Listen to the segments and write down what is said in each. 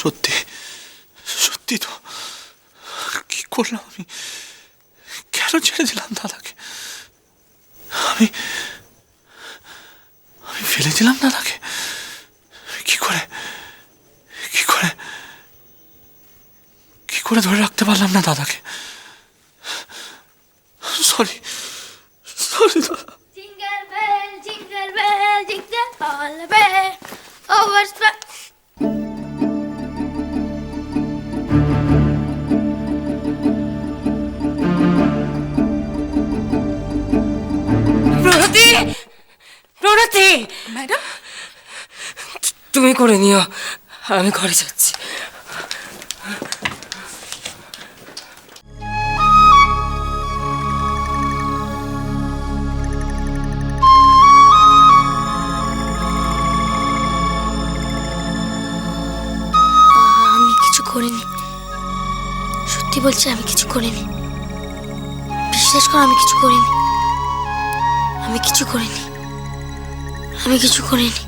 সত্যি সত্যি তো। কি করলাম আমি? কেন ছেড়ে দিলাম দাদাকে? আমি আমি ফেলে দিলাম দাদাকে। কি করে? কি করে? কি করে ধরে রাখতে পারলাম না দাদাকে? সরি সরি দাদা। Jingle bell, jingle bell, jingle all the way. Pranati! Madam? তুমি করে নিও। আমি ঘরে যাচ্ছি। আমি কিছু করিনি। সত্যি বলছি আমি কিছু করিনি। বিশ্বাস করো আমি কিছু করিনি। আমি কিছু করিনি। আমি কিছু করিনি।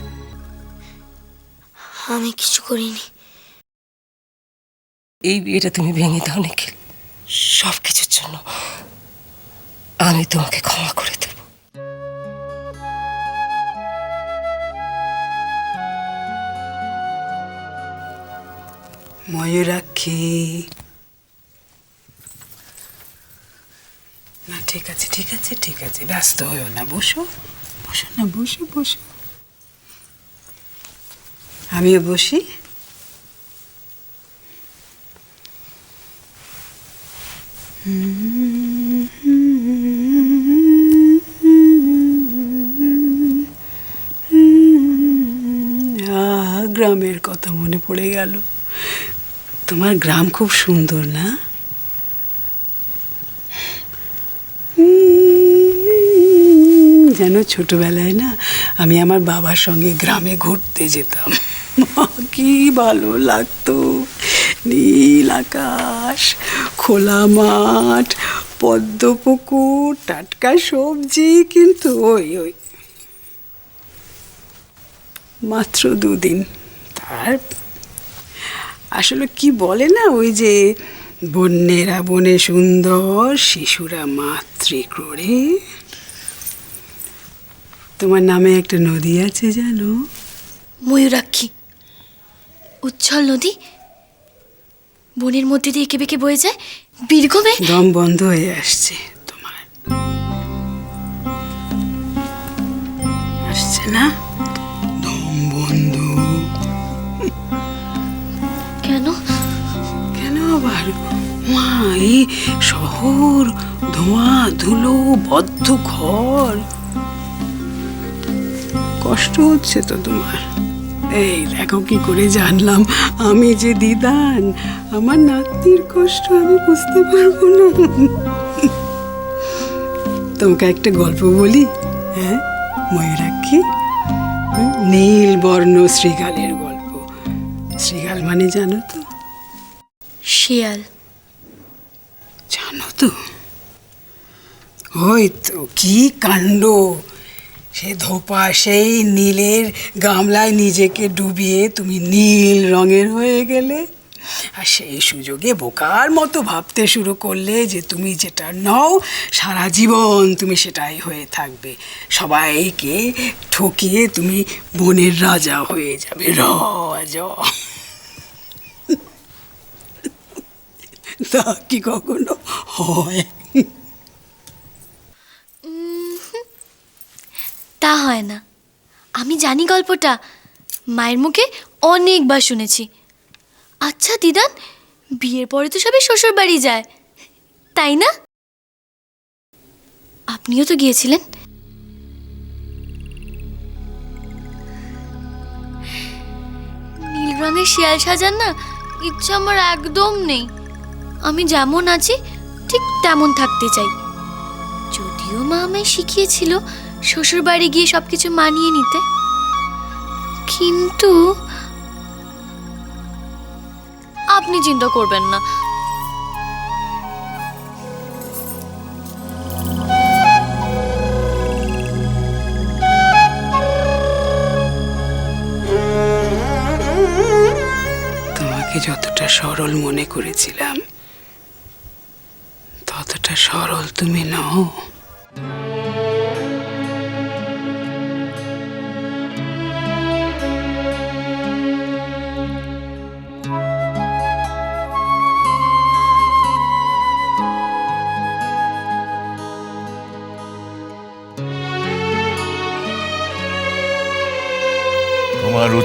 আমি কিছু করিনি। এই বিয়েটা তুমি ভেঙে দাও নিখিল। সব কিছুর জন্য আমি তোমাকে ক্ষমা করে দেব। ময়ূরাক্ষী। না ঠিক আছে ঠিক আছে ঠিক আছে ব্যস্ত হয়েও না বসো। বসো না, বসো বসো। আমিও বসি। গ্রামের কথা মনে পড়ে গেল। তোমার গ্রাম খুব সুন্দর না? যেন ছোটবেলায় না আমি আমার বাবার সঙ্গে গ্রামে ঘুরতে যেতাম। কি ভালো লাগতো। নীল আকাশ, খোলা মাঠ, পদ্ম পুকুর, টাটকা সবজি, কিন্তু ওই ওই। মাত্র দুদিন। তার আসলে কি বলে না, ওই যে বন্যেরা বনে সুন্দর, শিশুরা মাতৃ মাতৃক্রোড়ে তোমার নামে একটা নদী আছে জানো? ময়ূরাক্ষী। উচ্ছল নদী? বনের মধ্যে দিয়ে এঁকে বেঁকে বয়ে যায়? বীরগমে? দম বন্ধ হয়ে আসছে তোমার। আসছে না? দম বন্ধ। কেন? কেন আবার? মা এই শহর ধোঁয়া ধুলো বদ্ধ ঘর। কষ্ট হচ্ছে তো তোমার? এই দেখো কি করে জানলাম। আমি যে দিদান আমার নাতির কষ্ট আমি বুঝতে পারব না। তোমাকে একটা গল্প বলি হ্যাঁ? ময়ূরাক্ষী? নীল বর্ণ শ্রীগালের গল্প। শ্রীগাল মানে জানো তো? শিয়াল। জানো তো? ওই তো কি কাণ্ড! সে ধোপা, সেই নীলের গামলায় নিজেকে ডুবিয়ে তুমি নীল রঙের হয়ে গেলে। আর সেই সুযোগে বোকার মতো ভাবতে শুরু করলে যে তুমি যেটা নও, সারা জীবন তুমি সেটাই হয়ে থাকবে। সবাইকে ঠকিয়ে তুমি বনের রাজা হয়ে যাবে, রাজা। তা কি কখনো হয়? তা হয় না। আমি জানি গল্পটা। মায়ের মুখে অনেকবার শুনেছি। আচ্ছা দিদান, বিয়ের পরে তো সবাই শ্বশুর বাড়ি যায়, তাই না? আপনিও তো গিয়েছিলেন। নীল রঙের শিয়াল সাজান না, ইচ্ছা আমার একদম নেই। আমি যেমন আছি, ঠিক তেমন থাকতে চাই। যদিও মা আমায় শিখিয়েছিল শ্বশুর বাড়ি গিয়ে সবকিছু মানিয়ে নিতে। কিন্তু আপনি চিন্তা করবেন না। তোমাকে যতটা সরল মনে করেছিলাম, ততটা সরল তুমি নও।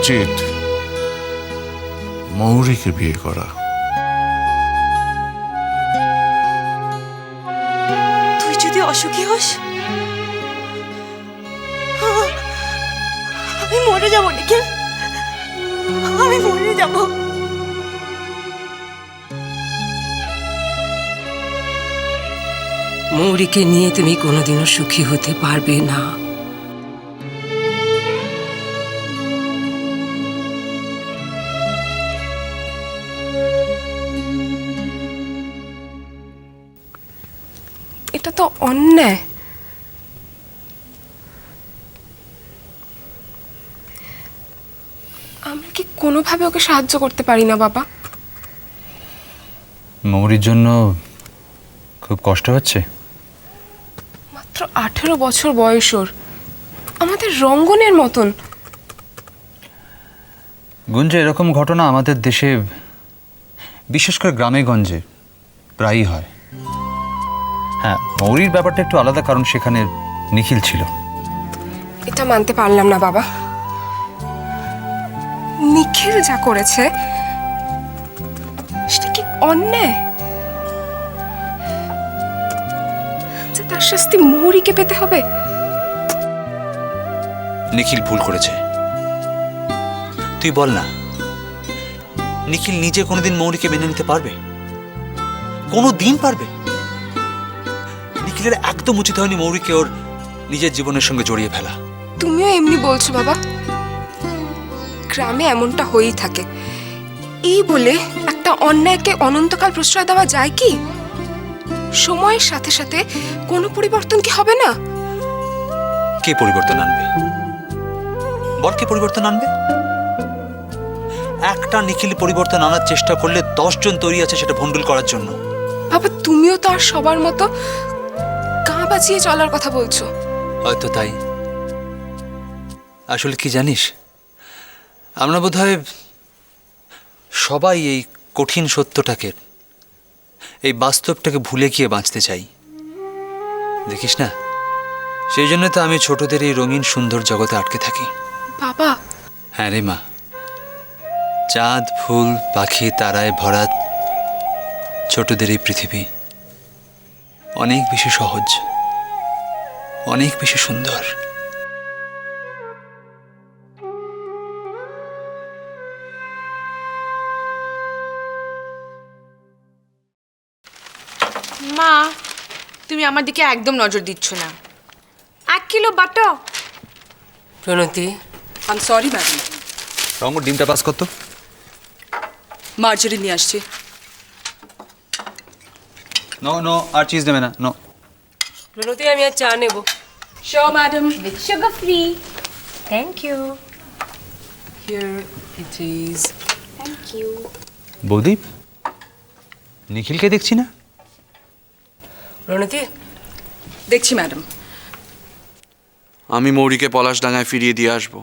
উচিত মৌরিকে বিয়ে করা। তুই যদি অসুখী হোস আমি মরে যাব নিখিল। আমি মরে যাব। মৌরিকে নিয়ে তুমি কোনোদিনও সুখী হতে পারবে না। অন্যায় আমরা কি কোনোভাবে ওকে সাহায্য করতে পারি না বাবা? মৌরির জন্য খুব কষ্ট হচ্ছে। মাত্র আঠেরো বছর বয়স ওর। আমাদের রঙ্গনের মতন। গুঞ্জে এরকম ঘটনা আমাদের দেশে বিশেষ করে গ্রামে গঞ্জে প্রায়ই হয়। হ্যাঁ মৌরির ব্যাপারটা একটু আলাদা কারণ সেখানে নিখিল ছিল। এটা মানতে পারলাম না বাবা। নিখিল যা করেছে সেটা কি অন্যায়? তার শাস্তি মৌরিকে পেতে হবে? নিখিল ভুল করেছে। তুই বল না নিখিল নিজে কোনোদিন মৌরিকে মেনে নিতে পারবে? কোনো দিন পারবে? নিখিলের একদম উচিত হয়নি মৌরিকে ওর নিজের জীবনের সঙ্গে জড়িয়ে ফেলা। তুমিও এমনি বলছো বাবা। গ্রামে এমনটা হয়েই থাকে। এই বলে একটা অন্যায়কে অনন্তকাল প্রশ্রয় দেওয়া যায় কি? সময়ের সাথে সাথে কোনো পরিবর্তন কি হবে না? কে পরিবর্তন আনবে? বল কে পরিবর্তন আনবে? একটা নিখিল পরিবর্তন আনার চেষ্টা করলে দশজন তৈরি আছে সেটা ভণ্ডুল করার জন্য। বাবা তুমিও তো আর সবার মতো বাঁচিয়ে চলার কথা বলছো। হয়তো তাই। আসলে কি জানিস আমরা বোধহয় সবাই এই কঠিন সত্যটাকে এই বাস্তবটাকে ভুলে গিয়ে বাঁচতে চাই। দেখিস না সেই জন্য তো আমি ছোটদের এই রঙিন সুন্দর জগতে আটকে থাকি। বাবা। হ্যাঁ রে মা। চাঁদ ফুল পাখি তারায় ভরা ছোটদের এই পৃথিবী অনেক বেশি সহজ। অনেক বেশি সুন্দর। মা তুমি আমার দিকে একদম নজর দিচ্ছ না। এক কিলো বাটো। প্রণতি আম সরি ম্যাডাম রঙ ডিমটা পাস করতো মার্জারি নিয়ে আসছি। নো নো আর চিজ দেবে না নো প্রণতি আমি আর চা নেব। So madam with sugar free thank you here it is বৌদীপ নিখিলকে দেখছি না? প্রণতি দেখছি ম্যাডাম আমি মৌরিকে ডাঙায় ফিরিয়ে দিয়ে আসব।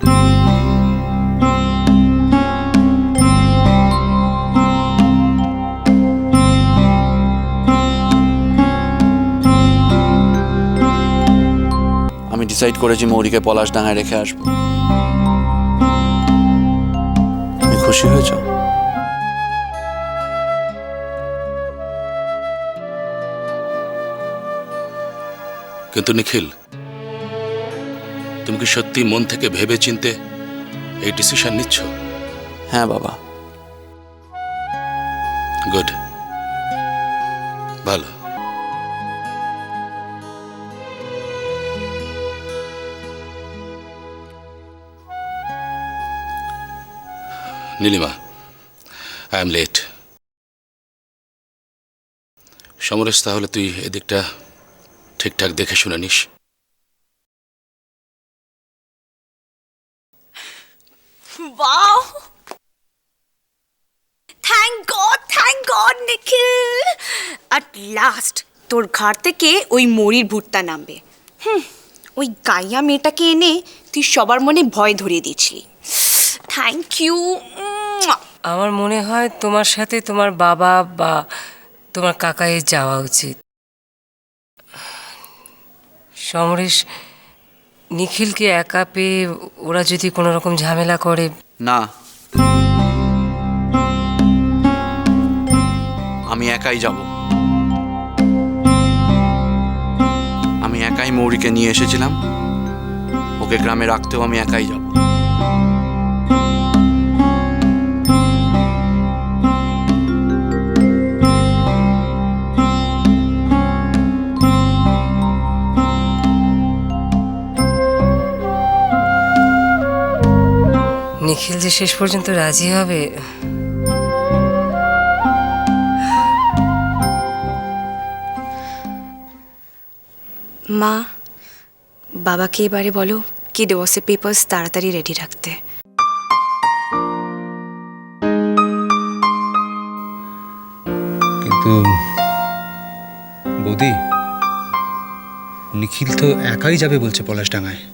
ডিসাইড করেছি মৌরিকে পলাশডাঙ্গায় রেখে আসব। তুমি খুশি হয়েছো? কিন্তু নিখিল তুমি কি সত্যি মন থেকে ভেবে চিনতে এই ডিসিশন নিচ্ছ? হ্যাঁ বাবা। গুড ভালো। Nilima I am late Samaresh, তাহলে তুই এদিকটা ঠিকঠাক দেখে শুনে নিস। ওয়াও নিখিল অ্যাট লাস্ট তোর ঘাট থেকে ওই মরির ভূতটা নামবে। হুম, ওই গাইয়া মেয়েটাকে এনে তুই সবার মনে ভয় ধরিয়ে দিয়েছিলি। থ্যাংক ইউ আমার মনে হয় তোমার সাথে তোমার বাবা বা তোমার কাকায়ের যাওয়া উচিত। সমরেশ, নিখিলকে একা পেয়ে ওরা যদি কোনো রকম ঝামেলা করে। না। আমি একাই যাব। আমি একাই মৌরিকে নিয়ে এসেছিলাম। ওকে গ্রামে রাখতেও আমি একাই যাব। নিখিল যে শেষ পর্যন্ত রাজি হবে মা বাবাকে এবারে বলো কি ডিভোর্সের পেপার্স তাড়াতাড়ি রেডি রাখতে। কিন্তু বৌদি নিখিল তো একাই যাবে বলছে পলাশডাঙ্গায়।